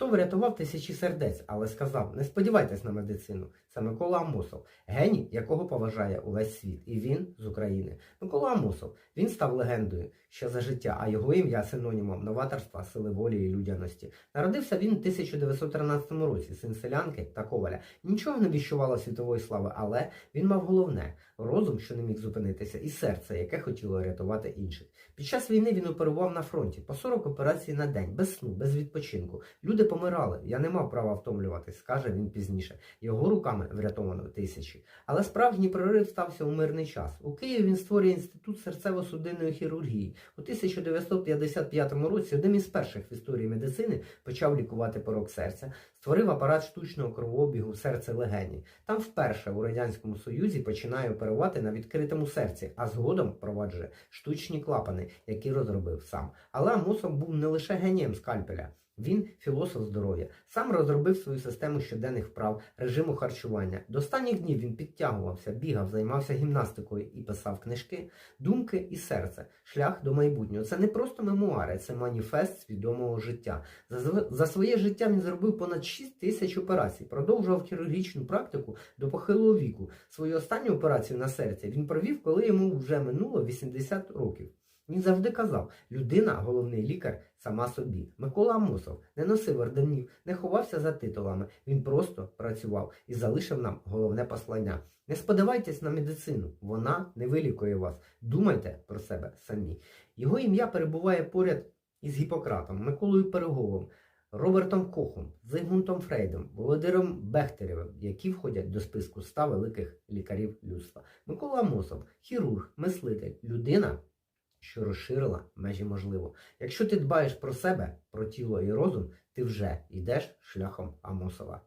Хто врятував тисячі сердець, але сказав: не сподівайтесь на медицину. Це Микола Амосов, геній, якого поважає увесь світ, і він з України. Микола Амосов. Він став легендою ще за життя, а його ім'я синонімом новаторства, сили волі і людяності. Народився він у 1913 році, син селянки та коваля. Нічого не віщувало світової слави, але він мав головне розум, що не міг зупинитися, і серце, яке хотіло рятувати інших. Під час війни він оперував на фронті по 40 операцій на день, без сну, без відпочинку. Люди помирали. Я не мав права втомлюватись, скаже він пізніше. Його руками врятовано тисячі. Але справжній прорив стався у мирний час. У Києві він створює інститут серцево-судинної хірургії. У 1955 році одним із перших в історії медицини почав лікувати порок серця, створив апарат штучного кровообігу в серце легені. Там вперше у радянському союзі починає оперувати на відкритому серці, а згодом впроваджує штучні клапани, які розробив сам. Але Амосов був не лише генієм скальпеля. Він філософ здоров'я, сам розробив свою систему щоденних вправ, режиму харчування. До останніх днів він підтягувався, бігав, займався гімнастикою і писав книжки, думки і серце, шлях до майбутнього. Це не просто мемуари, це маніфест свідомого життя. За, за своє життя він зробив понад 6 тисяч операцій, продовжував хірургічну практику до похилого віку. Свою останню операцію на серці він провів, коли йому вже минуло 80 років. Він завжди казав, людина, головний лікар, сама собі. Микола Амосов не носив орденів, не ховався за титулами. Він просто працював і залишив нам головне послання. Не сподівайтесь на медицину, вона не вилікує вас. Думайте про себе самі. Його ім'я перебуває поряд із Гіппократом, Миколою Переговим, Робертом Кохом, Зигмунтом Фрейдом, Володимиром Бехтерєвим, які входять до списку 100 великих лікарів людства. Микола Амосов, хірург, мислитель, людина що розширила межі можливо. Якщо ти дбаєш про себе, про тіло і розум, ти вже йдеш шляхом Амосова.